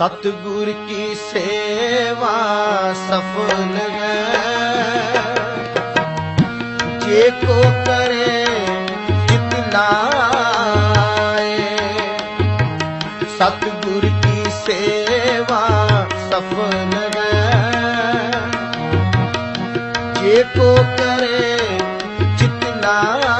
ਸਤਿਗੁਰ ਕੀ ਸੇਵਾ ਸਫਲ ਹੈ। ਜੇ ਕੋ ਕਰੇ, ਜਿਤ ਲਾਏ। ਸਤਿਗੁਰ ਕੀ ਸੇਵਾ ਸਫਲ ਹੈ। ਜੇ ਕੋ ਕਰੇ, ਜਿਤ ਲਾਏ।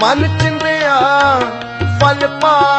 ਮਨ ਚਿੰਦਿਆ ਫਲ ਪਾਵਣਾ